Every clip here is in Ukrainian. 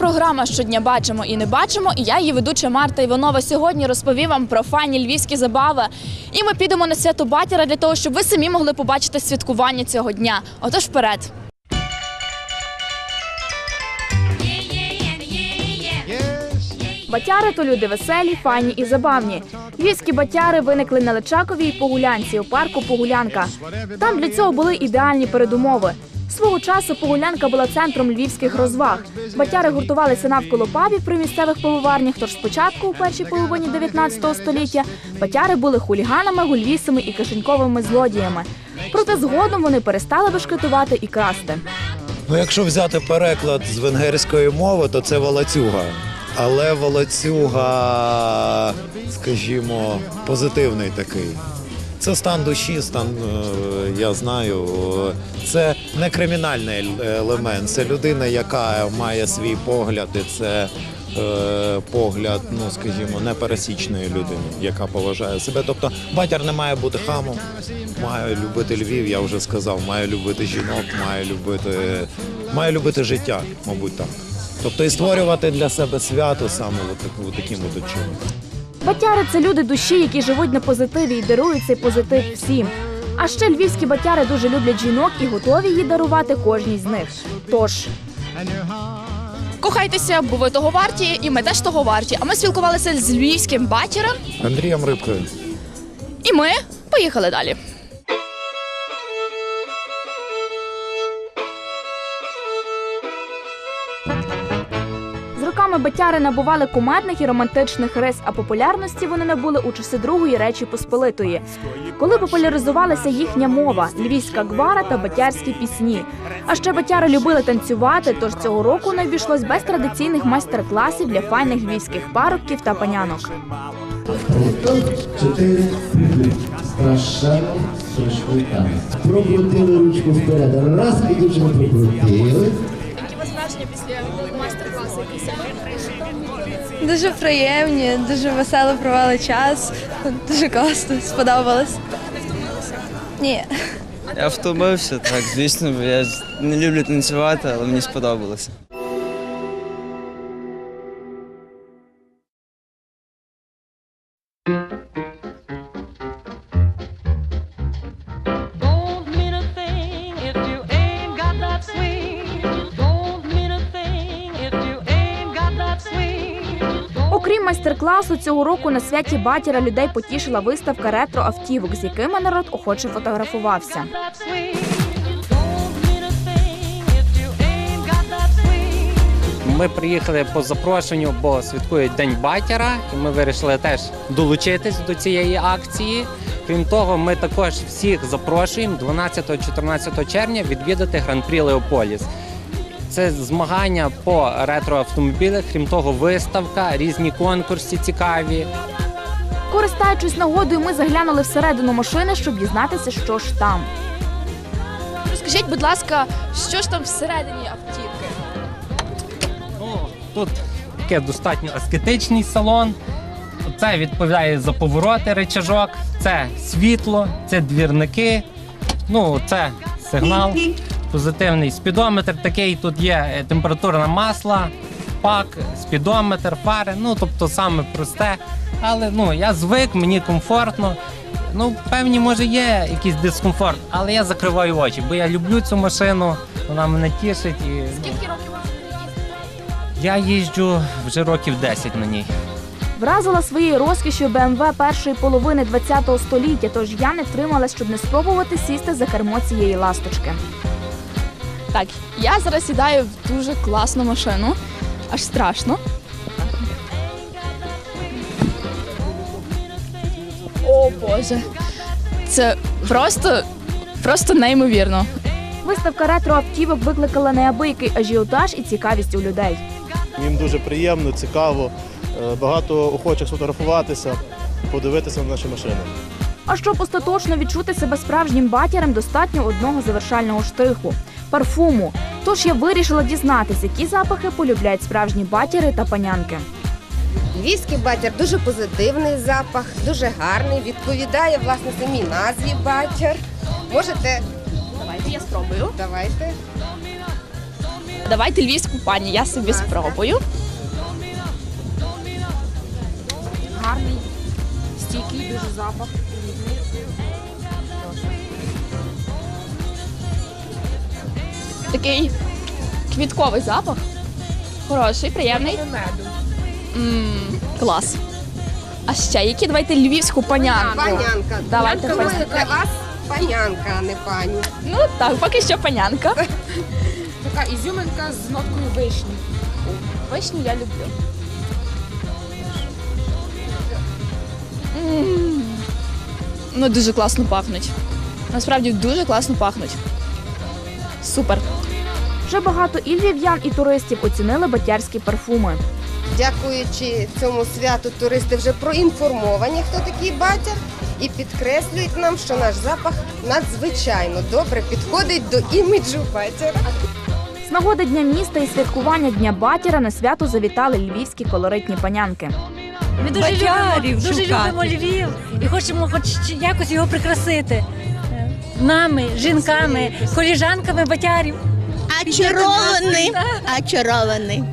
Програма щодня бачимо і не бачимо. І я її ведуча Марта Іванова. Сьогодні розповім вам про файні львівські забави. І ми підемо на свято Батіра для того, щоб ви самі могли побачити святкування цього дня. Отож, вперед. Батяри то люди веселі, файні і забавні. Львівські батяри виникли на Личаковій Погулянці у парку Погулянка. Там для цього були ідеальні передумови. Свого часу Погулянка була центром львівських розваг. Батяри гуртувалися навколо пабів при місцевих пивоварнях. Тож спочатку, у першій половині 19 століття, батяри були хуліганами, гульвісами і кишеньковими злодіями. Проте згодом вони перестали бешкетувати і красти. Ну, якщо взяти переклад з венгерської мови, то це волоцюга. Але волоцюга, скажімо, позитивний такий. Це стан душі, стан, е, я знаю, це не кримінальний елемент, це людина, яка має свій погляд, і це е, погляд, ну скажімо, непересічної людини, яка поважає себе. Тобто батяр не має бути хамом, має любити Львів, я вже сказав, має любити жінок, має любити, має любити життя, мабуть, так. Тобто і створювати для себе свято саме от от таким от чином. Батяри це люди душі, які живуть на позитиві і дарують цей позитив всім. А ще львівські батяри дуже люблять жінок і готові її дарувати кожній з них. Тож кохайтеся, бо ви того варті, і ми теж того варті. А ми спілкувалися з львівським батярем, Андрієм Рибкою. і ми поїхали далі. Роками батяри набували кумедних і романтичних рис, а популярності вони набули у часи Другої Речі Посполитої, коли популяризувалася їхня мова, львівська гвара та батярські пісні. А ще батяри любили танцювати, тож цього року не обійшлось без традиційних майстер-класів для файних львівських парубків та панянок. Прокрутили ручку вперед. Раз і дівчину прокрутили. Дуже приємні, дуже весело провели час. Дуже класно, сподобалось. Ні. Я втомився, так, звісно, бо я не люблю танцювати, але мені сподобалося. Майстер-класу, цього року на святі батіра людей потішила виставка ретро автівок, з якими народ охоче фотографувався. Ми приїхали по запрошенню, бо святкують День батяра, і ми вирішили теж долучитись до цієї акції. Крім того, ми також всіх запрошуємо 12-14 червня відвідати гран-прі Леополіс. Це змагання по ретроавтомобілях, крім того, виставка, різні конкурси цікаві. Користаючись нагодою, ми заглянули всередину машини, щоб дізнатися, що ж там. Розкажіть, будь ласка, що ж там всередині автівки? Ну, тут таке достатньо аскетичний салон. Це відповідає за повороти речажок, це світло, це двірники, ну це сигнал, позитивний спідометр такий. Тут є е, температурна масла, пак, спідометр, фари. Ну тобто саме просте. Але ну я звик, мені комфортно. Ну, певні, може, є якийсь дискомфорт, але я закриваю очі, бо я люблю цю машину, вона мене тішить і. ну, Скільки років вам я їжджу вже років 10 на ній. Вразила своєю розкішю БМВ першої половини ХХ століття, тож я не втрималась, щоб не спробувати сісти за кермо цієї ласточки. Так, я зараз сідаю в дуже класну машину, аж страшно. О Боже, це просто, просто неймовірно. Виставка ретро-автівок викликала неабиякий ажіотаж і цікавість у людей. Їм дуже приємно, цікаво. Е, Багато охочих сфотографуватися, подивитися на наші машини. А щоб остаточно відчути себе справжнім батярем, достатньо одного завершального штриху парфуму. Тож я вирішила дізнатися, які запахи полюбляють справжні батяри та панянки. Львівський батір дуже позитивний запах, дуже гарний, відповідає власне самій назві батір. Можете, Давайте я спробую. давайте. Давайте львівську пані, я собі спробую. Гарний, стійкий дуже запах. Такий квітковий запах. Хороший, приємний. М, клас. А ще які? Давайте львівську панянку. Панянка. Давайте що для вас панянка, а не пані. Ну так, поки що панянка. Така ізюминка з ноткою вишні. Вишню я люблю. М. Ну, дуже класно пахнуть. Насправді дуже класно пахнуть. Супер. Вже багато і львів'ян, і туристів оцінили батярські парфуми. Дякуючи цьому святу, туристи вже проінформовані, хто такий батяр, і підкреслюють нам, що наш запах надзвичайно добре підходить до іміджу батяра. З нагоди Дня міста і святкування Дня батіра на свято завітали львівські колоритні панянки. Ми дуже любимо, дуже любимо Львів і хочемо хоч якось його прикрасити. Е, Нами, жінками, коліжанками батярів. Очарований, очарований.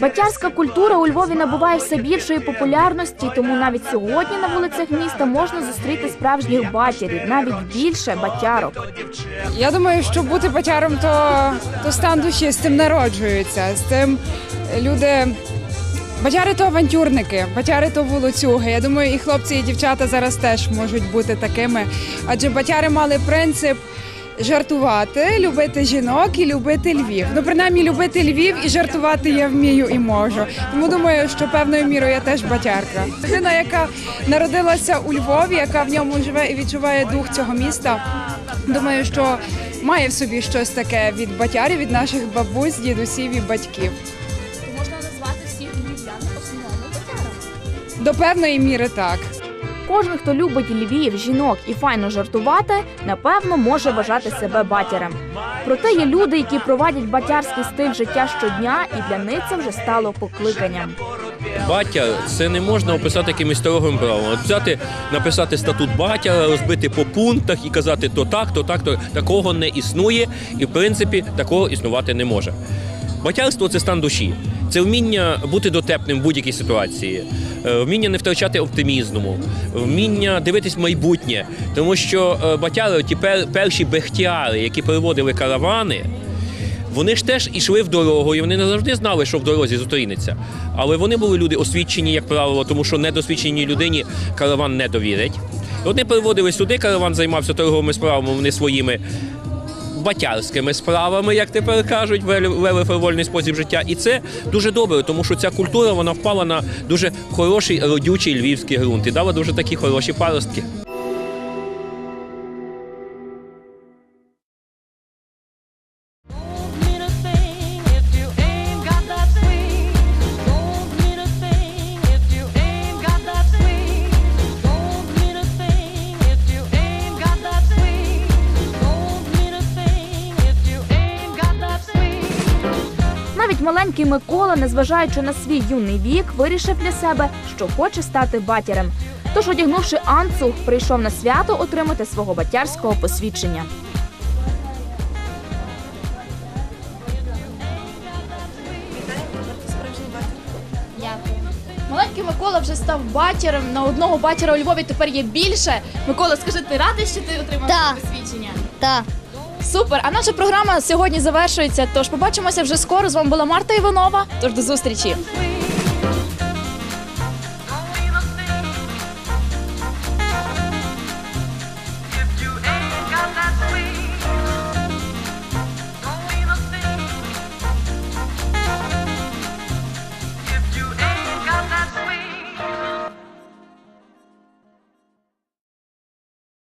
Батярська культура у Львові набуває все більшої популярності, тому навіть сьогодні на вулицях міста можна зустріти справжніх батярів, навіть більше батярок. Я думаю, що бути батяром то, то стан душі, з цим народжуються. З цим люди. Батяри то авантюрники, батяри то вулицюги. Я думаю, і хлопці, і дівчата зараз теж можуть бути такими. Адже батяри мали принцип жартувати, любити жінок і любити Львів. Ну, принаймні, любити Львів і жартувати я вмію і можу. Тому думаю, що певною мірою я теж батярка. Людина, яка народилася у Львові, яка в ньому живе і відчуває дух цього міста. Думаю, що має в собі щось таке від батярів, від наших бабусь, дідусів і батьків. Можна назвати всіх львів'ян основними батярами. До певної міри так. Кожен, хто любить Львів, жінок і файно жартувати, напевно, може вважати себе батярем. Проте є люди, які провадять батярський стиль життя щодня, і для них це вже стало покликанням. Батя це не можна описати якимось строгим правом. От взяти, написати статут батя, розбити по пунктах і казати то так, то так, то такого не існує, і в принципі такого існувати не може. Батярство це стан душі, це вміння бути дотепним в будь-якій ситуації, е, вміння не втрачати оптимізму, вміння дивитись майбутнє. Тому що е, батяри, ті перші бехтіари, які переводили каравани, вони ж теж ішли в дорогу, і вони не завжди знали, що в дорозі зустрінеться. Але вони були люди освічені, як правило, тому що недосвідченій людині караван не довірять. Вони переводили сюди, караван займався торговими справами, вони своїми батярськими справами, як тепер кажуть, вели фривольний спосіб життя. І це дуже добре, тому що ця культура вона впала на дуже хороший родючий львівський ґрунт і дала дуже такі хороші паростки. Маленький Микола, незважаючи на свій юний вік, вирішив для себе, що хоче стати батярем. Тож, одягнувши анцуг, прийшов на свято отримати свого батярського посвідчення. Маленький Микола вже став батярем. На одного батяра у Львові тепер є більше. Микола, скажи, ти радий, що ти отримав Так. посвідчення? Так. Супер! А наша програма сьогодні завершується. Тож побачимося вже скоро. З вами була Марта Іванова. Тож до зустрічі.